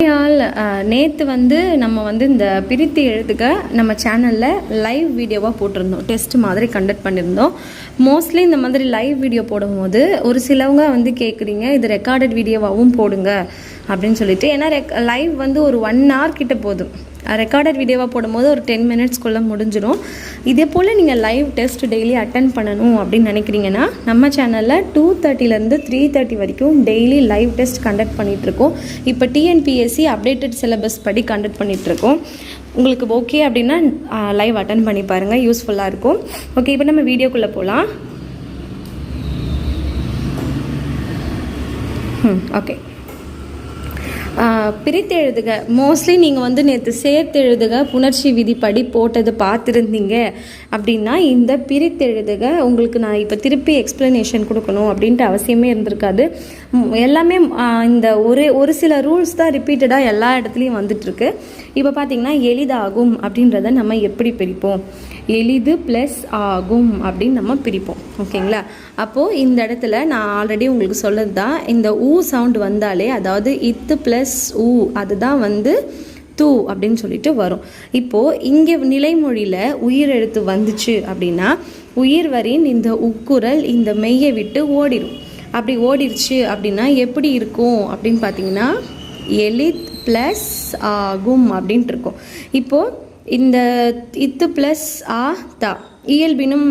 All நேற்று வந்து நம்ம வந்து இந்த பிரித்து எழுதுக நம்ம சேனலில் லைவ் வீடியோவாக போட்டிருந்தோம். டெஸ்ட் மாதிரி கண்டக்ட் பண்ணியிருந்தோம் மோஸ்ட்லி இந்த மாதிரி லைவ் வீடியோ போடும்போது ஒரு சிலவங்க வந்து கேட்குறீங்க இது ரெக்கார்டட் வீடியோவாகவும் போடுங்க. அப்படின்னு சொல்லிட்டு. ஏன்னா ரெக் லைவ் வந்து ஒரு ஒன் ஹவர் கிட்ட போதும். ரெக்கார்டட் வீடியோவாக போடும்போது ஒரு டென் மினிட்ஸ்க்குள்ளே முடிஞ்சிடும் இதே போல் நீங்கள் லைவ் டெஸ்ட் டெய்லி அட்டன் பண்ணணும் அப்படின்னு நினைக்கிறீங்கன்னா நம்ம சேனலில் டூ தேர்ட்டிலேருந்து த்ரீ தேர்ட்டி வரைக்கும் டெய்லி லைவ் டெஸ்ட் கண்டக்ட் பண்ணிகிட்ருக்கோம் இப்போ டிஎன்பிஎஸ்சி அப்டேட்டட் சிலபஸ் படி கண்டக்ட் பண்ணிகிட்ருக்கோம் உங்களுக்கு ஓகே அப்படின்னா லைவ் அட்டன் பண்ணி பாருங்கள் யூஸ்ஃபுல்லாக இருக்கும். ஓகே இப்போ நம்ம வீடியோக்குள்ளே போகலாம் ஓகே பிரித்து எழுதுக. மோஸ்ட்லி நீங்கள் வந்து நேற்று சேர்த்து எழுதுக. புணர்ச்சி விதிப்படி போட்டது பார்த்துருந்தீங்க. அப்படின்னா இந்த பிரித்தெழுதுக உங்களுக்கு நான் இப்போ திருப்பி எக்ஸ்ப்ளனேஷன் கொடுக்கணும் அப்படின்ட்டு அவசியமே இருந்திருக்காது. எல்லாமே இந்த ஒரு ஒரு சில ரூல்ஸ் தான் ரிப்பீட்டடாக எல்லா இடத்துலையும் வந்துட்டுருக்கு. இப்போ பார்த்தீங்கன்னா எளிதாகும் அப்படின்றத நம்ம எப்படி பிரிப்போம்? எளிது ப்ளஸ் ஆகும் அப்படின்னு நம்ம பிரிப்போம். ஓகேங்களா? அப்போது இந்த இடத்துல நான் ஆல்ரெடி உங்களுக்கு சொல்லது தான் இந்த ஊ சவுண்ட் வந்தாலே அதாவது இத்து ப்ளஸ் ஊ அதுதான் வந்து தூ அப்படின்னு சொல்லிட்டு வரும். இப்போது இங்கே நிலைமொழியில் உயிர் எழுத்து வந்துச்சு அப்படின்னா உயிர் வரின் இந்த உக்குரல் இந்த மெய்யை விட்டு ஓடிடும் அப்படி ஓடிடுச்சு அப்படின்னா எப்படி இருக்கும் அப்படின்னு பார்த்தீங்கன்னா எளித் ப்ளஸ் ஆகும் அப்படின்ட்டு இருக்கும். இப்போது இந்த இத்து ப்ளஸ் ஆ தா இயல்பினும்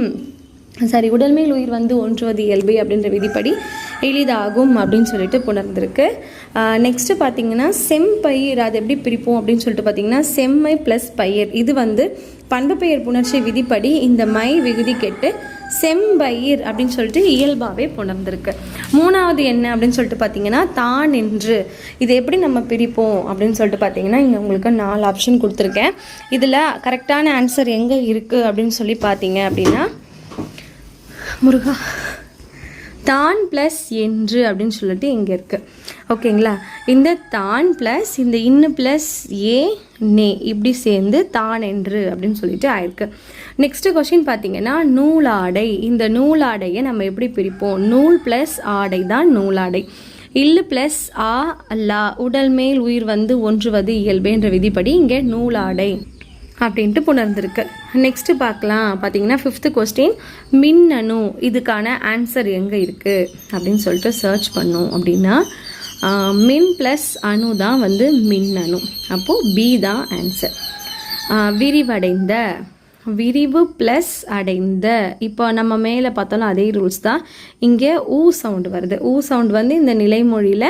சாரி உடல்மேல் உயிர் வந்து ஒன்றுவது இயல்பு அப்படின்ற விதிப்படி எளிதாகும் அப்படின்னு சொல்லிட்டு புணர்ந்திருக்கு. நெக்ஸ்ட்டு பார்த்தீங்கன்னா செம்பயிர் அது எப்படி பிரிப்போம் அப்படின்னு சொல்லிட்டு பார்த்தீங்கன்னா செம்மை ப்ளஸ் பயிர். இது வந்து பண்பு பெயர் புணர்ச்சி விதிப்படி இந்த மை விகுதி கெட்டு செம்பயிர் அப்படின்னு சொல்லிட்டு இயல்பாகவே புணர்ந்திருக்கு. மூணாவது என்ன அப்படின்னு சொல்லிட்டு பார்த்தீங்கன்னா தான் என்று. இது எப்படி நம்ம பிரிப்போம் அப்படின்னு சொல்லிட்டு பார்த்தீங்கன்னா இங்கே உங்களுக்கு நாலு ஆப்ஷன் கொடுத்துருக்கேன். இதில் கரெக்டான ஆன்சர் எங்கே இருக்குது அப்படின்னு சொல்லி பார்த்தீங்க அப்படின்னா முருகா. தான் ப்ளஸ் என்று அப்படின்னு சொல்லிட்டு இங்கே இருக்குது ஓகேங்களா இந்த தான் ப்ளஸ் இந்த இன்னு ப்ளஸ் ஏ நே இப்படி சேர்ந்து தான் என்று அப்படின்னு சொல்லிட்டு ஆயிருக்கு. நெக்ஸ்ட்டு கொஷின் பார்த்தீங்கன்னா நூலாடை. இந்த நூலாடையை நம்ம எப்படி பிரிப்போம்? நூல் ப்ளஸ் ஆடை தான் நூலாடை. இல்லு ப்ளஸ் ஆ அல்லா உடல் மேல் உயிர் வந்து ஒன்றுவது இயல்புன்ற விதிப்படி இங்கே நூலாடை. அப்படின்ட்டு புணர்ந்திருக்கு. நெக்ஸ்ட்டு பார்க்கலாம். பார்த்தீங்கன்னா ஃபிஃப்த்து கொஸ்டின் மின்னணு இதுக்கான ஆன்சர் எங்கே இருக்குது அப்படின்னு சொல்லிட்டு சர்ச் பண்ணோம் அப்படின்னா மின் ப்ளஸ் அணு தான் வந்து மின்னணு அப்போது பி தான் ஆன்சர் விரிவடைந்த விரிவு ப்ளஸ் அடைந்த. இப்போ நம்ம மேலே பார்த்தாலும் அதே ரூல்ஸ் தான். இங்கே ஊ சவுண்ட் வருது. ஊ சவுண்ட் வந்து இந்த நிலைமொழியில்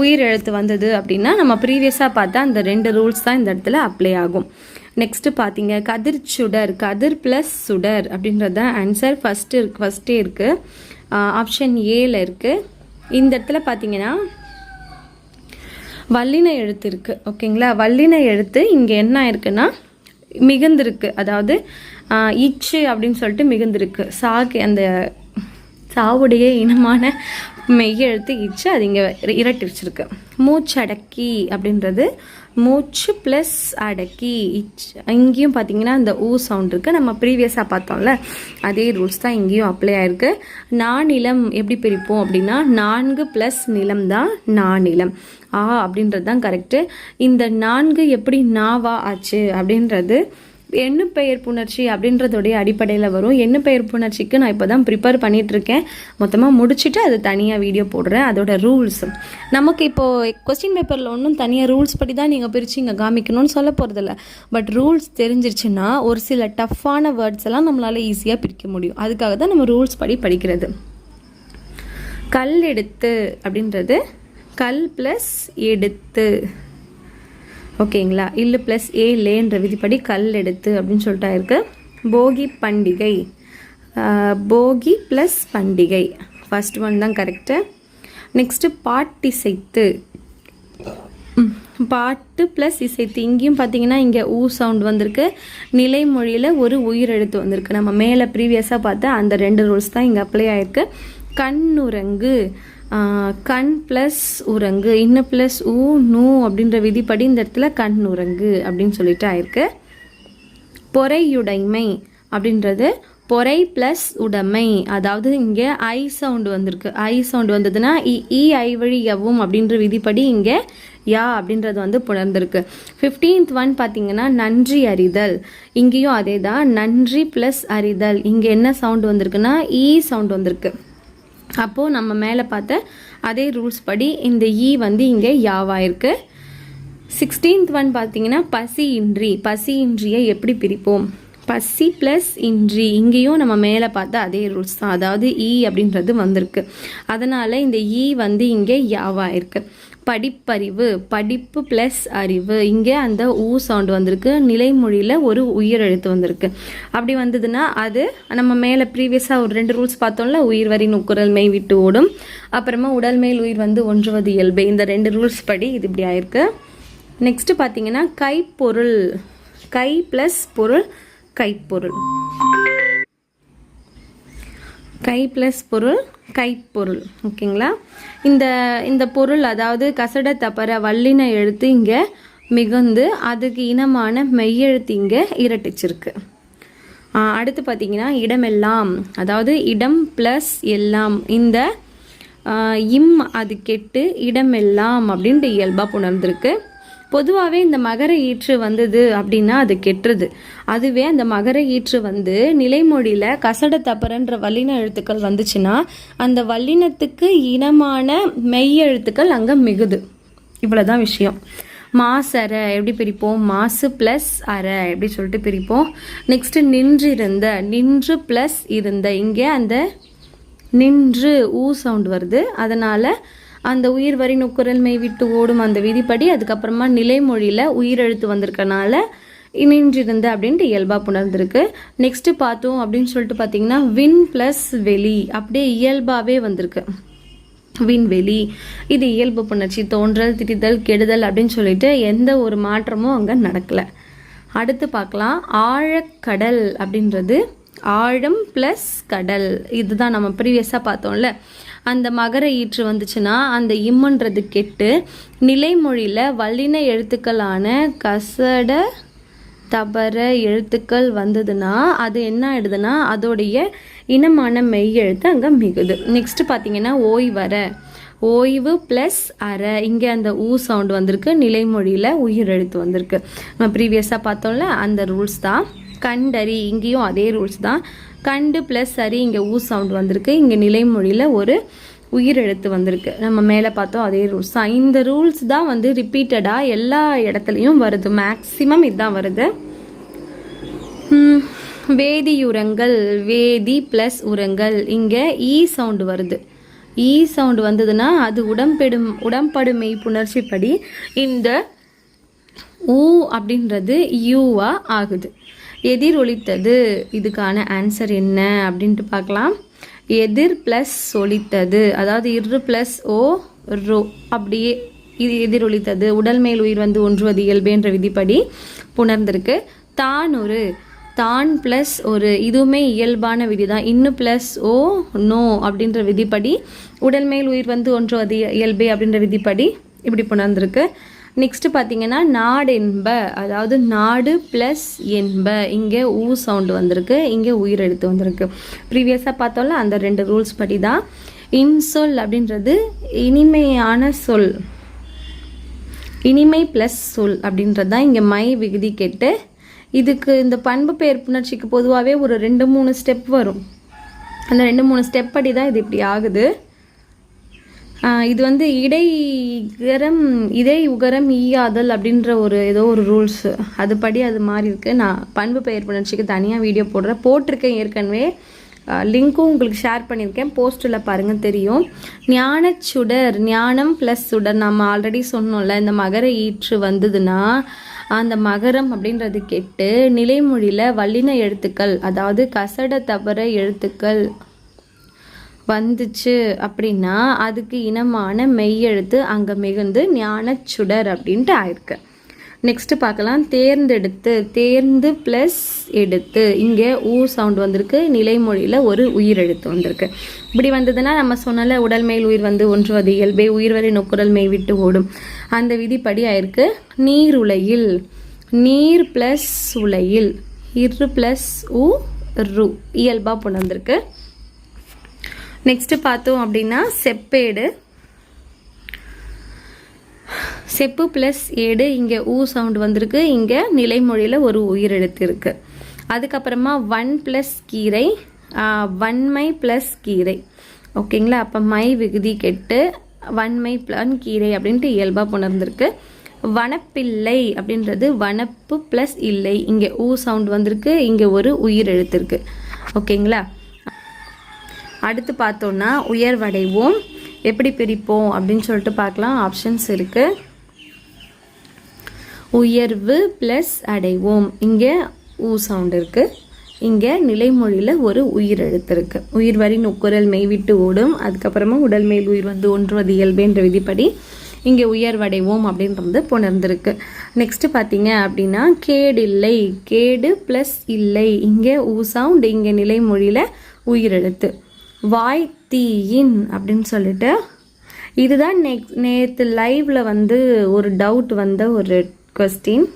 உயிர் எழுத்து வந்தது அப்படின்னா நம்ம ப்ரீவியஸாக பார்த்தா அந்த ரெண்டு ரூல்ஸ் தான் இந்த இடத்துல அப்ளை ஆகும். நெக்ஸ்ட்டு பார்த்தீங்க கதிர் சுடர் கதிர் ப்ளஸ் சுடர் அப்படின்றது தான் ஆன்சர் ஃபஸ்ட்டு இருக்கு. ஃபஸ்ட்டே இருக்குது ஆப்ஷன் ஏல இருக்குது இந்த இடத்துல பார்த்தீங்கன்னா வல்லின எழுத்து இருக்குது ஓகேங்களா வல்லின எழுத்து இங்கே என்ன இருக்குன்னா மிகுந்திருக்கு. அதாவது இச்சு அப்படின்னு சொல்லிட்டு மிகுந்திருக்கு. சாக்கு அந்த சாவுடைய இனமான மெய்யெழுத்து இச்சு அது இங்கே இரட்டிச்சிருக்கு மூச்சடக்கி அப்படின்றது மூச்சு ப்ளஸ் அடக்கி. இச் இங்கேயும் பார்த்தீங்கன்னா இந்த ஊ சவுண்ட் இருக்குது நம்ம ப்ரீவியஸாக பார்த்தோம்ல அதே ரூல்ஸ் தான் இங்கேயும் அப்ளை ஆயிருக்கு. நானிலம் எப்படி பிரிப்போம் அப்படின்னா நான்கு ப்ளஸ் நிலம் தான் நானிலம் ஆ அப்படின்றது தான் கரெக்டு இந்த நான்கு எப்படி நாவா ஆச்சு அப்படின்றது எண்ணு பெயர் புணர்ச்சி அப்படின்றதோடைய அடிப்படையில் வரும். எண்ணு பெயர் புணர்ச்சிக்கு நான் இப்போ தான் ப்ரிப்பேர் பண்ணிகிட்ருக்கேன் மொத்தமாக முடிச்சுட்டு அது தனியாக வீடியோ போடுறேன். அதோட ரூல்ஸ் நமக்கு இப்போது கொஸ்டின் பேப்பரில் ஒன்றும் தனியாக ரூல்ஸ் படி தான் நீங்கள் பிரித்து இங்கே காமிக்கணும்னு சொல்ல போகிறதில்ல பட் ரூல்ஸ் தெரிஞ்சிருச்சுன்னா ஒரு சில டஃப்பான வேர்ட்ஸ் எல்லாம் நம்மளால் ஈஸியாக பிரிக்க முடியும். அதுக்காக தான் நம்ம ரூல்ஸ் படி படிக்கிறது. கல் எடுத்து அப்படின்றது. கல் ப்ளஸ் எடுத்து. ஓகேங்களா? இல்லு ப்ளஸ் ஏ லேன்ற விதிப்படி கல் எடுத்து அப்படின்னு சொல்லிட்டு இருக்கு. போகி பண்டிகை. போகி ப்ளஸ் பண்டிகை. ஃபஸ்ட் ஒன் தான் கரெக்டு நெக்ஸ்ட்டு பாட்டு இசைத்து. பாட்டு ப்ளஸ் இசைத்து. இங்கேயும் பார்த்தீங்கன்னா இங்கே ஊ சவுண்ட் வந்திருக்கு. நிலைமொழியில் ஒரு உயிர் எழுத்து வந்திருக்கு. நம்ம மேலே ப்ரீவியஸாக பார்த்த அந்த ரெண்டு ரூல்ஸ் தான் இங்கே அப்ளை ஆயிருக்கு. கண்ணுரங்கு. கண் ப்ளஸ் உரங்கு. இன்ன ப்ளஸ் ஊ நூ அப்படின்ற விதிப்படி இந்த இடத்துல கண் உரங்கு அப்படின்னு சொல்லிட்டு ஆயிருக்கு. பொறையுடைமை அப்படின்றது பொறை ப்ளஸ் உடைமை. அதாவது இங்கே ஐ சவுண்டு வந்திருக்கு. ஐ சவுண்டு வந்ததுன்னா இ இ ஐ வழி எவ்வும் அப்படின்ற விதிப்படி இங்கே யா அப்படின்றது வந்து புணர்ந்திருக்கு ஃபிஃப்டீன்த் ஒன் பார்த்தீங்கன்னா நன்றி அறிதல். இங்கேயும் அதே தான் நன்றி ப்ளஸ் அறிதல். இங்கே என்ன சவுண்டு வந்திருக்குன்னா e இ சவுண்டு வந்திருக்கு. அப்போது நம்ம மேலே பார்த்த அதே ரூல்ஸ் படி இந்த ஈ வந்து இங்கே யாவாயிருக்கு சிக்ஸ்டீன்த் ஒன் பார்த்தீங்கன்னா பசி இன்றி பசி இன்றியை எப்படி பிரிப்போம்? பசி ப்ளஸ் இன்றி. இங்கேயும் நம்ம மேலே பார்த்தா அதே ரூல்ஸ் தான். அதாவது ஈ அப்படின்றது வந்திருக்கு. அதனால் இந்த ஈ வந்து இங்கே யாவாயிருக்கு படிப்பறிவு படிப்பு ப்ளஸ் அறிவு. இங்கே அந்த ஊ சவுண்ட் வந்திருக்கு. நிலைமொழியில் ஒரு உயிர் எழுத்து வந்திருக்கு. அப்படி வந்ததுன்னா அது நம்ம மேலே ப்ரீவியஸாக ஒரு ரெண்டு ரூல்ஸ் பார்த்தோம்ல உயிர் வரி நுக்குரல் மெய் விட்டு ஓடும். அப்புறமா உடல் மேல் உயிர் வந்து ஒன்றுவது இயல்பு. இந்த ரெண்டு ரூல்ஸ் படி இது இப்படி ஆயிருக்கு. நெக்ஸ்ட்டு பார்த்தீங்கன்னா கைப்பொருள். கை ப்ளஸ் பொருள் கைப்பொருள். கை ப்ளஸ் பொருள் கைப்பொருள் ஓகேங்களா இந்த இந்த பொருள் அதாவது கசட தப்பற வல்லின எழுத்து இங்கே மிகுந்து அதுக்கு இனமான மெய்யெழுத்து இங்கே இரட்டிச்சிருக்கு. அடுத்து பார்த்தீங்கன்னா இடமெல்லாம் அதாவது இடம் ப்ளஸ் எல்லாம். இந்த இம் அது கெட்டு இடமெல்லாம் அப்படின்ட்டு இயல்பாக புணர்ந்திருக்கு. பொதுவாகவே இந்த மகர ஈற்று வந்தது அப்படின்னா அது கெட்டுறது. அதுவே அந்த மகர ஈற்று வந்து நிலைமொழியில் கசட தப்பரன்ற வல்லின எழுத்துக்கள் வந்துச்சுன்னா அந்த வல்லினத்துக்கு இனமான மெய் எழுத்துக்கள் அங்கே மிகுது. இவ்வளோதான் விஷயம். மாசரை எப்படி பிரிப்போம்? மாசு ப்ளஸ் அரை எப்படி சொல்லிட்டு பிரிப்போம்? நெக்ஸ்ட் நின்றிருந்த நின்று ப்ளஸ் இருந்த இங்கே அந்த நின்று ஊ சவுண்ட் வருது. அதனால் அந்த உயிர் வரி நுக்குரல் மெய் விட்டு ஓடும் அந்த விதிப்படி அதுக்கப்புறமா நிலைமொழியில் உயிரெழுத்து வந்திருக்கனால நின்றிருந்த அப்படின்ட்டு இயல்பாக புணர்ந்திருக்கு. நெக்ஸ்ட்டு பார்த்தோம் அப்படின்னு சொல்லிட்டு பார்த்தீங்கன்னா வின் ப்ளஸ் வெளி. அப்படியே இயல்பாகவே வந்திருக்கு. விண்வெளி இது இயல்பு புணர்ச்சி தோன்றல் திட்டுதல் கெடுதல் அப்படின்னு சொல்லிட்டு எந்த ஒரு மாற்றமும் அங்கே நடக்கலை. அடுத்து பார்க்கலாம். ஆழக்கடல் அப்படின்றது ஆழம் ப்ளஸ் கடல். இதுதான் நம்ம ப்ரீவியஸாக பார்த்தோம்ல. அந்த மகர ஈற்று வந்துச்சுன்னா அந்த இம்முன்றது கெட்டு நிலைமொழியில் வல்லின எழுத்துக்களான கசட தபர எழுத்துக்கள் வந்ததுன்னா அது என்ன ஆயிடுதுன்னா அதோடைய இனமான மெய் எழுத்து அங்கே மிகுது. நெக்ஸ்ட் பார்த்தீங்கன்னா ஓய்வர ஓய்வு ப்ளஸ் அரை இங்கே அந்த ஊ சவுண்ட் வந்திருக்கு நிலைமொழியில் உயிர் எழுத்து வந்திருக்கு. நம்ம ப்ரீவியஸாக பார்த்தோம்ல அந்த ரூல்ஸ் தான். கண்டறி இங்கேயும் அதே ரூல்ஸ் தான். கண்டு ப்ளஸ் அரி இங்கே ஊ சவுண்ட் வந்திருக்கு. இங்கே நிலைமொழியில் ஒரு உயிர் எழுத்து வந்திருக்கு. நம்ம மேலே பார்த்தோம் அதே ரூல்ஸ் தான். இந்த ரூல்ஸ் தான் வந்து ரிப்பீட்டடாக எல்லா இடத்துலையும் வருது. மேக்ஸிமம் இதுதான் வருது. வேதியுரங்கள் வேதி ப்ளஸ் உரங்கள். இங்கே ஈ சவுண்டு வருது. E ஈ சவுண்டு வந்ததுன்னா அது உடம்பெடும் உடம்படுமை புணர்ச்சிப்படி இந்த ஊ அப்படின்றது யூவா ஆகுது. எதிரொலித்தது இதுக்கான ஆன்சர் என்ன? அப்படின்ட்டு பார்க்கலாம். எதிர் ப்ளஸ் ஒலித்தது. அதாவது இரு ப்ளஸ் ஓ ரோ. அப்படியே இது எதிரொலித்தது உடல் மேல் உயிர் வந்து ஒன்றுவது இயல்புன்ற விதிப்படி புணர்ந்திருக்கு. தான் ஒரு. தான் ப்ளஸ் ஒரு. இதுவுமே இயல்பான விதி தான் இன்னும் ப்ளஸ் ஓ நோ அப்படின்ற விதிப்படி உடல் மேல் உயிர் வந்து ஒன்றுவது இயல்பே அப்படின்ற விதிப்படி இப்படி புணர்ந்திருக்கு. நெக்ஸ்ட் பார்த்தீங்கன்னா நாடென்ப அதாவது நாடு ப்ளஸ் என்ப. இங்கே ஊ சவுண்டு வந்திருக்கு இங்கே உயிர் எழுத்து வந்திருக்கு. ப்ரீவியஸாக பார்த்தோம்ல அந்த ரெண்டு ரூல்ஸ் படி தான் இன்சொல் அப்படின்றது இனிமையான சொல். இனிமை ப்ளஸ் சொல் அப்படின்றது தான் இங்கே மை விகுதி கெட்டு. இதுக்கு இந்த பண்பு பெயர் புணர்ச்சிக்கு பொதுவாகவே ஒரு ரெண்டு மூணு ஸ்டெப் வரும். அந்த ரெண்டு மூணு ஸ்டெப் படி தான் இது இப்படி ஆகுது. இது வந்து இடை உகரம் இடை உகரம் ஈயாதல் அப்படின்ற ஒரு ஏதோ ஒரு ரூல்ஸ் அதுபடி அது மாறி இருக்குது நான் பண்பு பெயர் புணர்ச்சிக்கு தனியாக வீடியோ போடுறேன். போட்டிருக்கேன் ஏற்கனவே லிங்க்கும் உங்களுக்கு ஷேர் பண்ணியிருக்கேன். போஸ்ட்டில் பாருங்கள் தெரியும். ஞானச்சுடர் ஞானம் ப்ளஸ் சுடர். நம்ம ஆல்ரெடி சொன்னோம்ல இந்த மகர ஈற்று வந்ததுன்னா அந்த மகரம் அப்படின்றது கெட்டு நிலைமொழியில் வல்லின எழுத்துக்கள் அதாவது கசட தவற எழுத்துக்கள் வந்துச்சு அப்படின்னா அதுக்கு இனமான மெய்யெழுத்து அங்கே மிகுந்து ஞானச்சுடர் அப்படின்ட்டு ஆயிருக்கு. நெக்ஸ்ட்டு பார்க்கலாம். தேர்ந்தெடுத்து தேர்ந்து ப்ளஸ் எடுத்து. இங்கே ஊ சவுண்ட் வந்திருக்கு. நிலைமொழியில் ஒரு உயிர் எழுத்து வந்திருக்கு. இப்படி வந்ததுன்னா நம்ம சொன்னல உடல் மேல் உயிர் வந்து ஒன்றுவது இயல்பே உயிர் வரை நொக்குரல் மெய் விட்டு ஓடும். அந்த விதிப்படி ஆயிருக்கு. நீர் உலையில் நீர் ப்ளஸ் உலையில் இரு ப்ளஸ் உ ரு. இயல்பாக கொண்டு வந்திருக்கு நெக்ஸ்ட்டு பார்த்தோம் அப்படின்னா செப்பேடு. செப்பு ப்ளஸ் ஏடு இங்கே ஊ சவுண்ட் வந்திருக்கு. இங்கே நிலைமொழியில் ஒரு உயிரெழுத்து இருக்குது அதுக்கப்புறமா வன் ப்ளஸ் கீரை வன்மை ப்ளஸ் கீரை. ஓகேங்களா அப்போ மை விகுதி கெட்டு வன்மை பிளன் கீரை அப்படின்ட்டு இயல்பாக புணர்ந்திருக்கு. வனப்பில்லை அப்படின்றது வனப்பு ப்ளஸ் இல்லை. இங்கே ஊ சவுண்ட் வந்திருக்கு. இங்கே ஒரு உயிர் எழுத்திருக்கு. ஓகேங்களா அடுத்து பார்த்தோன்னா உயர்வடைவோம். எப்படி பிரிப்போம் அப்படின்னு சொல்லிட்டு பார்க்கலாம். ஆப்ஷன்ஸ் இருக்குது உயர்வு ப்ளஸ் அடைவோம். இங்கே ஊ சவுண்ட் இருக்குது இங்கே நிலைமொழியில் ஒரு உயிர் எழுத்து இருக்கு. உயிர் வரி நுக்குரல் மெய் விட்டு ஓடும். அதுக்கப்புறமா உடல் மேல் உயிர் வந்து ஒன்றுவது இயல்புன்ற விதிப்படி இங்கே உயர்வடைவோம் அப்படின்றது புணர்ந்திருக்கு. நெக்ஸ்ட் பார்த்தீங்க அப்படின்னா கேடு இல்லை கேடு ப்ளஸ் இல்லை. இங்கே ஊ சவுண்ட் இங்கே நிலைமொழியில் உயிரெழுத்து வாய் தீயின் அப்படின்னு சொல்லிட்டு இதுதான் நெக் நேற்று லைவ்ல வந்து ஒரு டவுட் வந்த ஒரு கொஸ்டின்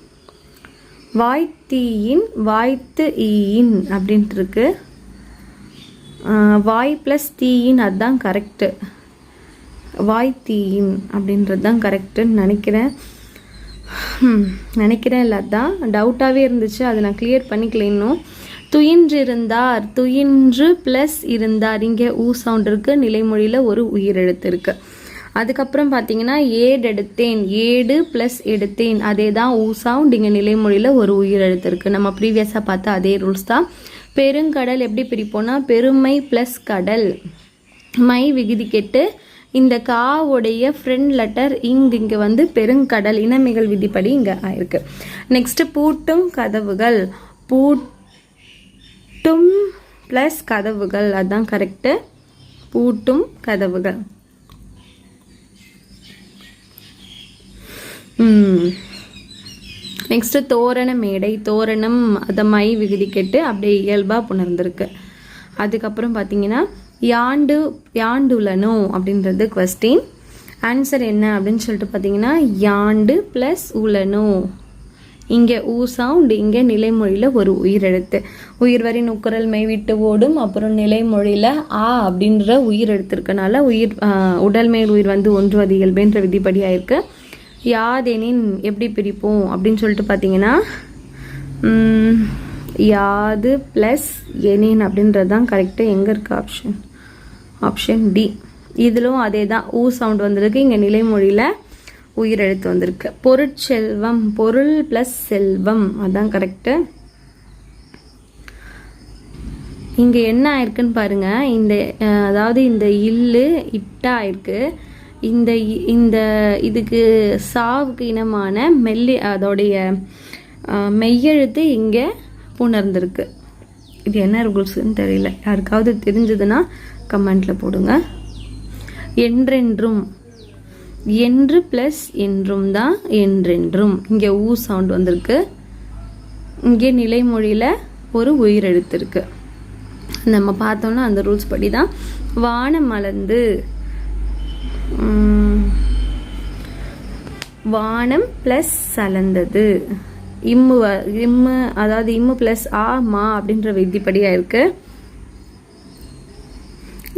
வாய்த்தீயின் வாய்த்து ஈயின் அப்படின்ட்டு இருக்கு. வாய் ப்ளஸ் தீயின் அதுதான் கரெக்டு வாய்த்தீயின் அப்படின்றது தான் கரெக்டுன்னு நினைக்கிறேன். நினைக்கிறேன் இல்லை அதுதான் டவுட்டாகவே இருந்துச்சு. அதை நான் கிளியர் பண்ணிக்கல இன்னும். துயின்றிருந்தார் துயின்று ப்ளஸ் இருந்தார். இங்கே ஊ சவுண்ட் இருக்கு நிலைமொழியில் ஒரு உயிரெழுத்து இருக்குது அதுக்கப்புறம் பார்த்தீங்கன்னா ஏடு எடுத்தேன் ஏடு ப்ளஸ் எடுத்தேன். அதே தான் ஊ சவுண்ட் இங்கே நிலைமொழியில் ஒரு உயிரெழுத்து இருக்குது நம்ம ப்ரீவியஸாக பார்த்த அதே ரூல்ஸ் தான். பெருங்கடல் எப்படி பிரிப்போம்னா பெருமை ப்ளஸ் கடல். மை விகுதி கெட்டு இந்த காவுடைய ஃப்ரெண்ட் லெட்டர் இங்கு இங்கே வந்து பெருங்கடல் இனமிகள் விதிப்படி இங்கே ஆயிருக்கு. நெக்ஸ்ட் பூட்டும் கதவுகள். பூட்டும் ப்ளஸ் கதவுகள். அதுதான் கரெக்டு பூட்டும் கதவுகள். நெக்ஸ்ட்டு தோரண மேடை. தோரணம் அதை மை விகுதி கெட்டு அப்படியே இயல்பாக புணர்ந்திருக்கு. அதுக்கப்புறம் பார்த்தீங்கன்னா யாண்டு யாண்டுலனோ அப்படின்றது கொஸ்டின் ஆன்சர் என்ன அப்படின்னு சொல்லிட்டு பார்த்தீங்கன்னா யாண்டு ப்ளஸ் உலனோ இங்கே ஊ சவுண்ட் இங்கே நிலைமொழியில் ஒரு உயிரெழுத்து. உயிர் வரி நுக்குரல் மெய் விட்டு ஓடும் அப்புறம் நிலைமொழியில் ஆ அப்படின்ற உயிர் எடுத்திருக்கனால உயிர் உடல் மேல் உயிர் வந்து ஒன்றுவது இயல்புன்ற விதிப்படியாக இருக்குது யாதெனின் எப்படி பிரிப்போம் அப்படின்னு சொல்லிட்டு பார்த்தீங்கன்னா யாது ப்ளஸ் எனின் அப்படின்றது தான் கரெக்டாக எங்கே இருக்க ஆப்ஷன் ஆப்ஷன் டி இதிலும் அதே தான் ஊ சவுண்ட் வந்திருக்கு. இங்கே நிலைமொழியில் உயிரெழுத்து வந்திருக்கு. பொருட்செல்வம் பொருள் ப்ளஸ் செல்வம். அதான் கரெக்டு இங்கே என்ன ஆயிருக்குன்னு பாருங்கள் இந்த அதாவது இந்த இல்லு இட்டா ஆயிருக்கு இந்த இ- இந்த இதுக்கு சாவுக்கு இனமான மெல்லி அதோடைய மெய்யெழுத்து இங்கே புணர்ந்திருக்கு. இது என்ன ரூல்ஸ்ன்னு தெரியல. யாருக்காவது தெரிஞ்சதுன்னா கமெண்ட்டில் போடுங்க. என்றென்றும் என்று ப்ளஸ் என்றும் தான் என்றென்றும். இங்கே ஊ சவுண்ட் வந்திருக்கு. இங்கே நிலைமொழியில் ஒரு உயிரெழுத்து எழுத்திருக்கு. நம்ம பார்த்தோம்னா அந்த ரூல்ஸ் படி தான் வானம் மலர்ந்து வானம் ப்ளஸ் சலந்தது இம்மு வ- இம்மு அதாவது இம்மு ப்ளஸ் ஆ மா அப்படின்ற விதிப்படியாக இருக்குது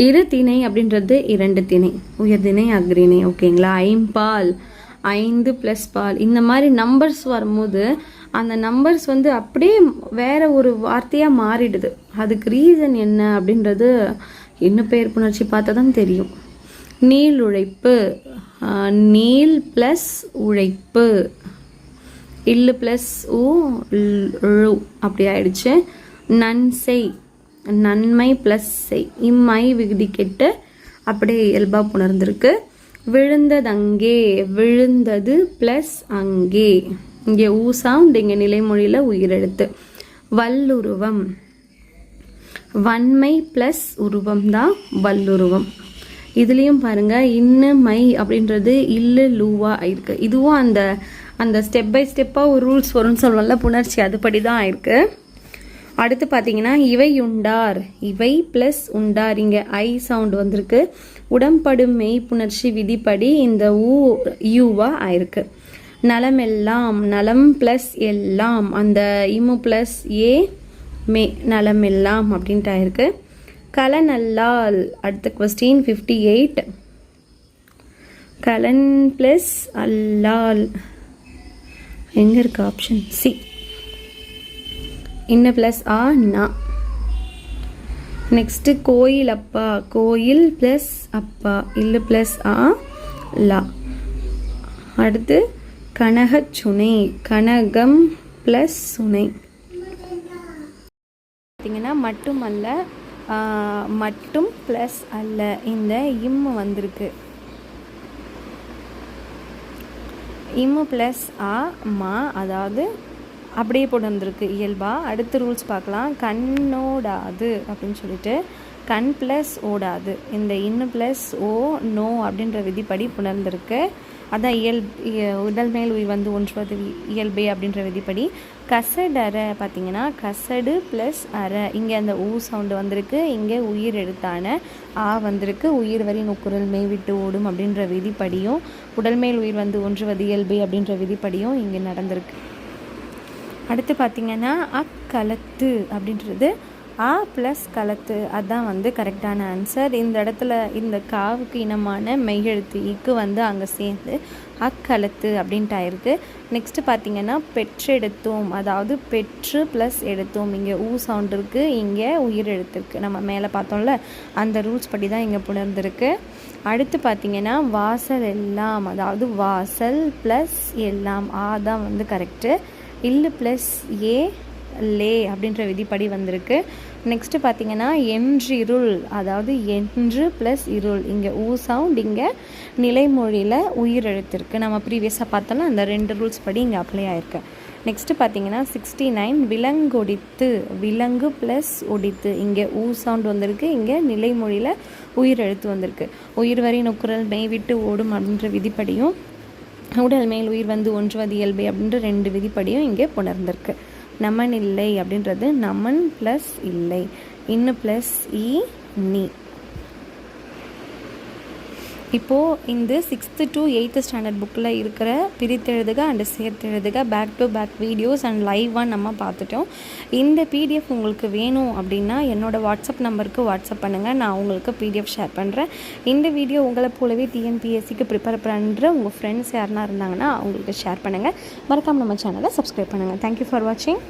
இரு திணை அப்படின்றது இரண்டு திணை. உயர்திணை அக்ரிணை ஓகேங்களா? ஐம்பால் ஐந்து ப்ளஸ் பால். இந்த மாதிரி நம்பர்ஸ் வரும்போது அந்த நம்பர்ஸ் வந்து அப்படியே வேற ஒரு வார்த்தையாக மாறிடுது. அதுக்கு ரீசன் என்ன அப்படின்றது இன்னும் பெயர் புணர்ச்சி பார்த்தா தான் தெரியும். நீள் உழைப்பு நீல் நீள் ப்ளஸ் உழைப்பு. இல்லு ப்ளஸ் ஊ அப்படி ஆயிடுச்சு. நன்செய். நன்மை ப்ளஸ் செய். இம்மை விகுதி கெட்டு அப்படியே இயல்பாக புணர்ந்திருக்கு. விழுந்ததங்கே விழுந்தது ப்ளஸ் அங்கே. இங்கே ஊ சவுண்ட் இங்கே நிலைமொழியில் உயிரெழுத்து. வல்லுருவம். வன்மை ப்ளஸ் உருவம் தான் வல்லுருவம். இதுலேயும் பாருங்க இன்னு மை அப்படின்றது இல்லு லூவா ஆயிருக்கு. இதுவும் அந்த அந்த ஸ்டெப் பை ஸ்டெப்பாக ஒரு ரூல்ஸ் வரும்னு சொல்லுவோம்ல புணர்ச்சி அதுபடி தான் ஆயிருக்கு. அடுத்து பார்த்தீங்கன்னா இவை உண்டார். இவை ப்ளஸ் உண்டார். இங்கே ஐ சவுண்ட் வந்திருக்கு. உடம்படும் மெய்ப்புணர்ச்சி விதிப்படி இந்த ஊ யூவா ஆயிருக்கு. நலமெல்லாம் நலம் ப்ளஸ் எல்லாம் அந்த இமு ப்ளஸ் ஏ மே நலமெல்லாம் அப்படின்ட்டு ஆயிருக்கு. கலநல்லால் அடுத்த கொஸ்டின் ஃபிஃப்டி எயிட் கலன் ப்ளஸ் அல்லால். எங்கே இருக்கு ஆப்ஷன் சி இன்ன ப்ளஸ் ஆ நா நெக்ஸ்ட்டு கோயில் அப்பா. கோயில் ப்ளஸ் அப்பா. இல்லை ப்ளஸ் ஆ லா. அடுத்து கனகச்சுனை கனகம் ப்ளஸ் சுனை. பார்த்தீங்கன்னா மட்டும் அல்ல மட்டும் ப்ளஸ் அல்ல. இந்த இம் வந்திருக்கு. இம்மு ப்ளஸ் ஆ மா அதாவது அப்படியே போட்டு வந்திருக்கு. இயல்பாக அடுத்த ரூல்ஸ் பார்க்கலாம். கண்ணோடாது அப்படின்னு சொல்லிட்டு கண் ப்ளஸ் ஓடாது. இந்த இன்னு ப்ளஸ் ஓ நோ அப்படின்ற விதிப்படி புணர்ந்திருக்கு. அதான் இயல் உடல் மேல் உயிர் வந்து ஒன்றுவது இயல்பே அப்படின்ற விதிப்படி. கசடற பார்த்தீங்கன்னா கசடு ப்ளஸ் அற. இங்கே அந்த ஊ சவுண்டு வந்திருக்கு. இங்கே உயிர் எழுத்தான ஆ வந்திருக்கு. உயிர் வரி நுக்குரல் மேவிட்டு விட்டு ஓடும் அப்படின்ற விதிப்படியும் உடல் மேல் உயிர் வந்து ஒன்றுவது இயல்பே அப்படின்ற விதிப்படியும் இங்கே நடந்திருக்கு. அடுத்து பார்த்திங்கன்னா அக்கலத்து அப்படின்றது ஆ ப்ளஸ் கலத்து. அதான் வந்து கரெக்டான ஆன்சர் இந்த இடத்துல இந்த காவுக்கு இனமான மெய்யெழுத்து e இக்கு வந்து அங்கே சேர்ந்து அக்கலத்து அப்படின்ட்டு ஆயிருக்கு. நெக்ஸ்ட்டு பார்த்தீங்கன்னா பெற்றெடுத்தோம். அதாவது பெற்று ப்ளஸ் எடுத்தோம். இங்கே ஊ சவுண்ட் இருக்குது இங்கே உயிர் எழுத்துருக்கு நம்ம மேலே பார்த்தோம்ல அந்த ரூல்ஸ் படி தான் இங்கே புணர்ந்திருக்கு அடுத்து பார்த்தீங்கன்னா வாசல் எல்லாம். அதாவது வாசல் ப்ளஸ் எல்லாம். ஆ தான் வந்து கரெக்டு இல்லு ப்ளஸ் ஏ லே அப்படின்ற விதிப்படி வந்திருக்கு. நெக்ஸ்ட்டு பார்த்தீங்கன்னா என்று இருள் அதாவது என்று ப்ளஸ் இருள். இங்கே ஊ சவுண்ட் இங்கே நிலைமொழியில் உயிர் எழுத்திருக்கு. நம்ம ப்ரீவியஸாக பார்த்தோம்னா அந்த ரெண்டு ரூல்ஸ் படி இங்கே அப்ளை ஆயிருக்கு. நெக்ஸ்ட்டு பார்த்தீங்கன்னா சிக்ஸ்டி நைன் விலங்கொடித்து விலங்கு ப்ளஸ் ஒடித்து. இங்கே ஊ சவுண்ட் வந்திருக்கு இங்கே நிலைமொழியில் உயிர் எழுத்து வந்திருக்கு. உயிர் வரி நுக்குரல் மெய் விட்டு ஓடும் அப்படின்ற விதிப்படியும் உடல் மேல் உயிர் வந்து ஒன்றுவது இயல்பு அப்படின்ற ரெண்டு விதிப்படியும் இங்கே புணர்ந்திருக்கு. நமன் இல்லை அப்படின்றது நமன் ப்ளஸ் இல்லை. இன்னும் ப்ளஸ் இ நீ. இப்போது இந்த சிக்ஸ்த்து டு எயித்து ஸ்டாண்டர்ட் புக்கில் இருக்கிற பிரித்தெழுதுக and சேர்த்தெழுதுக back to back videos and லைவாக நம்ம பார்த்துட்டோம். இந்த பிடிஎஃப் உங்களுக்கு வேணும் அப்படின்னா என்னோடய வாட்ஸ்அப் நம்பருக்கு வாட்ஸ்அப் பண்ணுங்கள் நான் உங்களுக்கு பிடிஎஃப் ஷேர் பண்ணுறேன் இந்த வீடியோ உங்களை போலவே டிஎன்பிஎஸ்சிக்கு ப்ரிப்பேர் பண்ணுற உங்கள் ஃப்ரெண்ட்ஸ் யாருனா இருந்தாங்கன்னா அவங்களுக்கு ஷேர் பண்ணுங்கள் மறக்காமல் நம்ம சேனலை சப்ஸ்கிரைப் பண்ணுங்கள் தேங்க்யூ ஃபார் வாட்சிங்